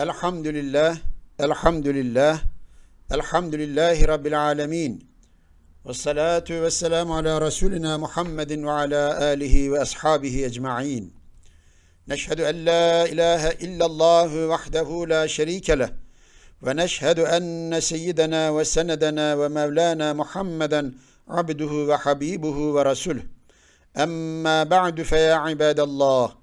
الحمد لله الحمد لله الحمد لله رب العالمين. والصلاة والسلام على رسولنا محمد وعلى آله وأصحابه أجمعين. نشهد أن لا إله إلا الله وحده لا شريك له ونشهد أن سيدنا وسندنا ومولانا محمدا عبده وحبيبه ورسوله. أما بعد فيا عباد الله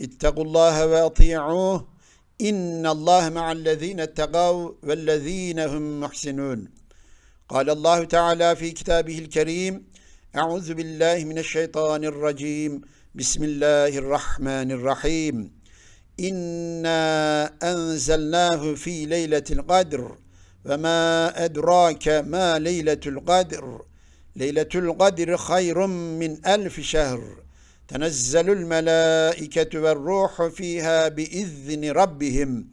اتقوا الله وأطيعوه ati'uh. İnna Allah ma'allezine ettegav vellezine hum muhsinun. قال الله تعالى في كتابه الكريم أعوذ بالله من الشيطان الرجيم بسم الله الرحمن الرحيم إنا أنزلناه في ليلة القدر وما أدراك ما ليلة القدر ليلة القدر خير من ألف شهر تنزل الملائكة والروح فيها بإذن ربهم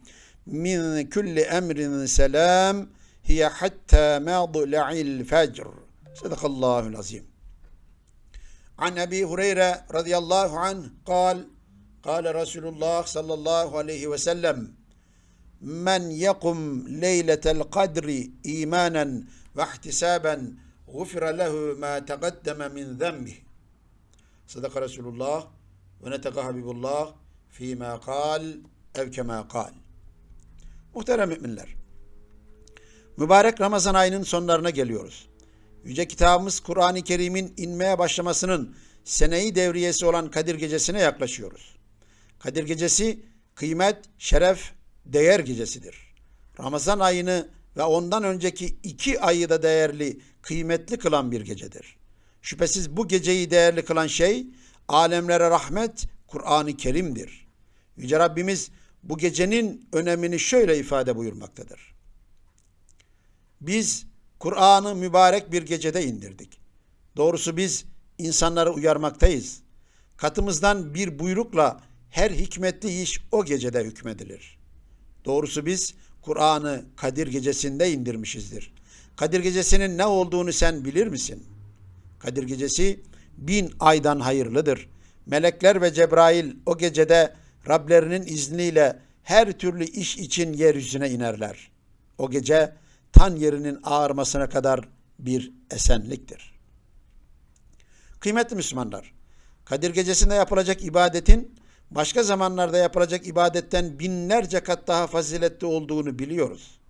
من كل أمر سلام هي حتى مطلع الفجر. صدق الله العظيم. عن أبي هريرة رضي الله عنه قال قال رسول الله صلى الله عليه وسلم من يقم ليلة القدر إيمانا واحتسابا غفر له ما تقدم من ذنبه. Sadaka Resulullah ve neteka Habibullah fîmâ kal ev kemâ kal. Muhterem müminler, mübarek Ramazan ayının sonlarına geliyoruz. Yüce kitabımız Kur'an-ı Kerim'in inmeye başlamasının seneyi devriyesi olan Kadir Gecesi'ne yaklaşıyoruz. Kadir Gecesi kıymet, şeref, değer gecesidir. Ramazan ayını ve ondan önceki iki ayı da değerli, kıymetli kılan bir gecedir. Şüphesiz bu geceyi değerli kılan şey, alemlere rahmet, Kur'an-ı Kerim'dir. Yüce Rabbimiz bu gecenin önemini şöyle ifade buyurmaktadır. Biz Kur'an'ı mübarek bir gecede indirdik. Doğrusu biz insanları uyarmaktayız. Katımızdan bir buyrukla her hikmetli iş o gecede hükmedilir. Doğrusu biz Kur'an'ı Kadir gecesinde indirmişizdir. Kadir gecesinin ne olduğunu sen bilir misin? Kadir gecesi bin aydan hayırlıdır. Melekler ve Cebrail o gecede Rablerinin izniyle her türlü iş için yeryüzüne inerler. O gece tan yerinin ağarmasına kadar bir esenliktir. Kıymetli Müslümanlar, Kadir Gecesi'nde yapılacak ibadetin başka zamanlarda yapılacak ibadetten binlerce kat daha faziletli olduğunu biliyoruz.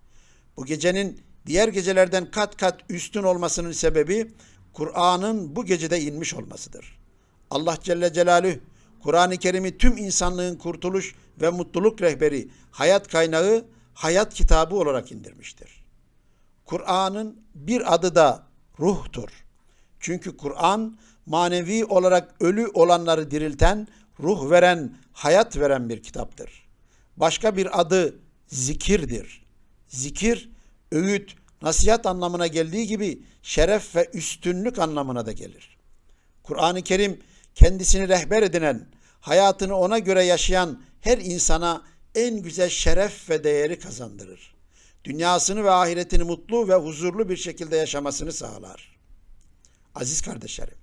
Bu gecenin diğer gecelerden kat kat üstün olmasının sebebi Kur'an'ın bu gecede inmiş olmasıdır. Allah Celle Celaluhu Kur'an-ı Kerim'i tüm insanlığın kurtuluş ve mutluluk rehberi, hayat kaynağı, hayat kitabı olarak indirmiştir. Kur'an'ın bir adı da ruhtur. Çünkü Kur'an manevi olarak ölü olanları dirilten, ruh veren, hayat veren bir kitaptır. Başka bir adı zikirdir. Zikir, öğüt, nasihat anlamına geldiği gibi şeref ve üstünlük anlamına da gelir. Kur'an-ı Kerim kendisini rehber edinen, hayatını ona göre yaşayan her insana en güzel şeref ve değeri kazandırır. Dünyasını ve ahiretini mutlu ve huzurlu bir şekilde yaşamasını sağlar. Aziz kardeşlerim,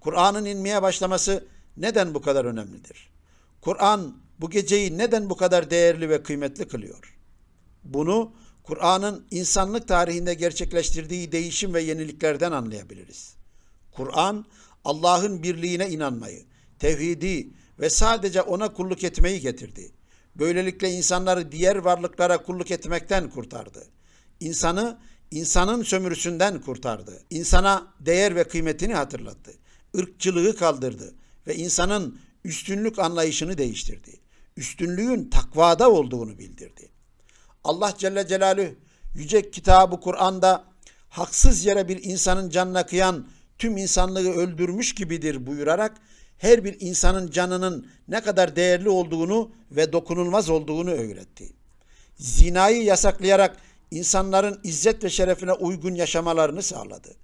Kur'an'ın inmeye başlaması neden bu kadar önemlidir? Kur'an bu geceyi neden bu kadar değerli ve kıymetli kılıyor? Bunu Kur'an'ın insanlık tarihinde gerçekleştirdiği değişim ve yeniliklerden anlayabiliriz. Kur'an Allah'ın birliğine inanmayı, tevhidi ve sadece ona kulluk etmeyi getirdi. Böylelikle insanları diğer varlıklara kulluk etmekten kurtardı. İnsanı insanın sömürüsünden kurtardı. İnsana değer ve kıymetini hatırlattı. Irkçılığı kaldırdı ve insanın üstünlük anlayışını değiştirdi. Üstünlüğün takvada olduğunu bildirdi. Allah Celle Celaluhu yüce kitabı Kur'an'da haksız yere bir insanın canına kıyan tüm insanlığı öldürmüş gibidir buyurarak her bir insanın canının ne kadar değerli olduğunu ve dokunulmaz olduğunu öğretti. Zinayı yasaklayarak insanların izzet ve şerefine uygun yaşamalarını sağladı.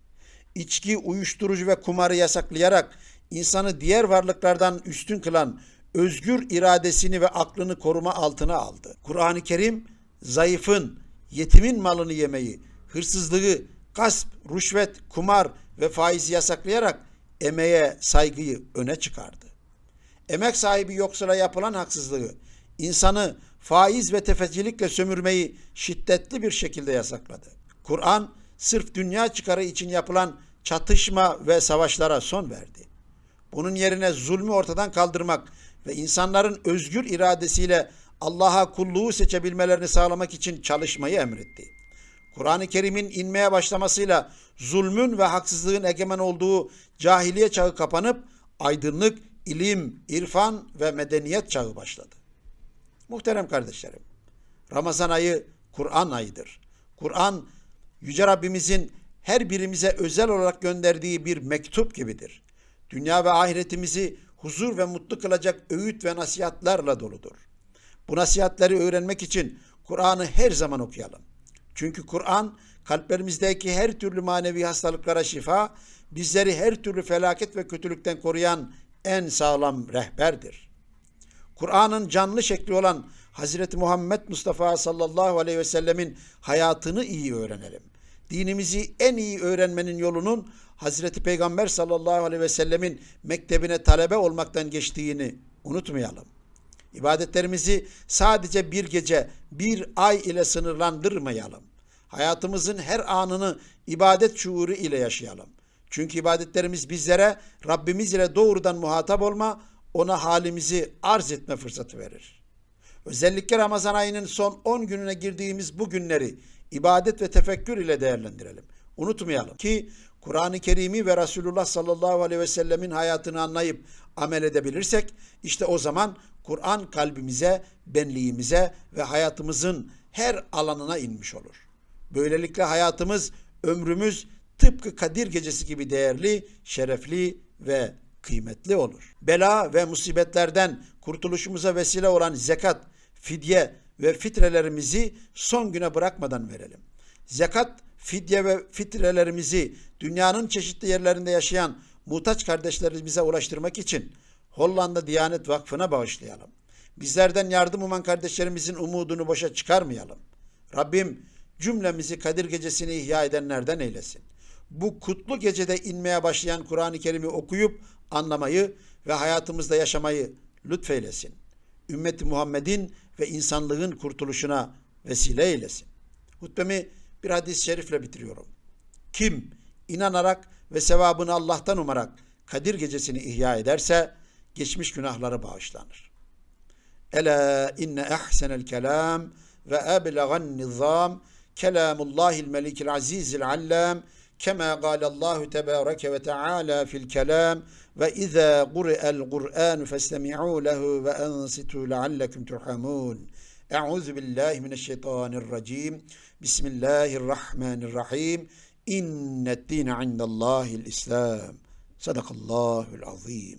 İçki, uyuşturucu ve kumarı yasaklayarak insanı diğer varlıklardan üstün kılan özgür iradesini ve aklını koruma altına aldı. Kur'an-ı Kerim zayıfın, yetimin malını yemeyi, hırsızlığı, gasp, rüşvet, kumar ve faizi yasaklayarak emeğe saygıyı öne çıkardı. Emek sahibi yoksula yapılan haksızlığı, insanı faiz ve tefecilikle sömürmeyi şiddetli bir şekilde yasakladı. Kur'an sırf dünya çıkarı için yapılan çatışma ve savaşlara son verdi. Bunun yerine zulmü ortadan kaldırmak ve insanların özgür iradesiyle Allah'a kulluğu seçebilmelerini sağlamak için çalışmayı emretti. Kur'an-ı Kerim'in inmeye başlamasıyla zulmün ve haksızlığın egemen olduğu cahiliye çağı kapanıp aydınlık, ilim, irfan ve medeniyet çağı başladı. Muhterem kardeşlerim, Ramazan ayı Kur'an ayıdır. Kur'an Yüce Rabbimizin her birimize özel olarak gönderdiği bir mektup gibidir. Dünya ve ahiretimizi huzur ve mutlu kılacak öğüt ve nasihatlerle doludur. Bu nasihatleri öğrenmek için Kur'an'ı her zaman okuyalım. Çünkü Kur'an kalplerimizdeki her türlü manevi hastalıklara şifa, bizleri her türlü felaket ve kötülükten koruyan en sağlam rehberdir. Kur'an'ın canlı şekli olan Hazreti Muhammed Mustafa sallallahu aleyhi ve sellemin hayatını iyi öğrenelim. Dinimizi en iyi öğrenmenin yolunun Hazreti Peygamber sallallahu aleyhi ve sellemin mektebine talebe olmaktan geçtiğini unutmayalım. İbadetlerimizi sadece bir gece, bir ay ile sınırlandırmayalım. Hayatımızın her anını ibadet şuuru ile yaşayalım. Çünkü ibadetlerimiz bizlere Rabbimiz ile doğrudan muhatap olma, ona halimizi arz etme fırsatı verir. Özellikle Ramazan ayının son 10 gününe girdiğimiz bu günleri ibadet ve tefekkür ile değerlendirelim. Unutmayalım ki Kur'an-ı Kerim'i ve Resulullah sallallahu aleyhi ve sellemin hayatını anlayıp amel edebilirsek işte o zaman Kur'an kalbimize, benliğimize ve hayatımızın her alanına inmiş olur. Böylelikle hayatımız, ömrümüz tıpkı Kadir Gecesi gibi değerli, şerefli ve kıymetli olur. Bela ve musibetlerden kurtuluşumuza vesile olan zekat, fidye ve fitrelerimizi son güne bırakmadan verelim. Zekat, fidye ve fitrelerimizi dünyanın çeşitli yerlerinde yaşayan muhtaç kardeşlerimize ulaştırmak için Hollanda Diyanet Vakfı'na bağışlayalım. Bizlerden yardım uman kardeşlerimizin umudunu boşa çıkarmayalım. Rabbim cümlemizi Kadir Gecesi'ni ihya edenlerden eylesin. Bu kutlu gecede inmeye başlayan Kur'an-ı Kerim'i okuyup anlamayı ve hayatımızda yaşamayı lütfeylesin. Ümmeti Muhammed'in ve insanlığın kurtuluşuna vesile eylesin. Hutbemi bir hadis-i şerifle bitiriyorum. Kim inanarak ve sevabını Allah'tan umarak Kadir gecesini ihya ederse geçmiş günahları bağışlanır. Ela inne ehsenel kelam ve eblegan nizam kelamullahil melikil azizil allam kema galallahu tebareke ve teala fil kelam ve izâ gur'el gur'an festemi'û lehu ve ensitu leallekum turhamun.'' أعوذ بالله من الشيطان الرجيم. بسم الله الرحمن الرحيم. إن الدين عند الله الإسلام. صدق الله العظيم.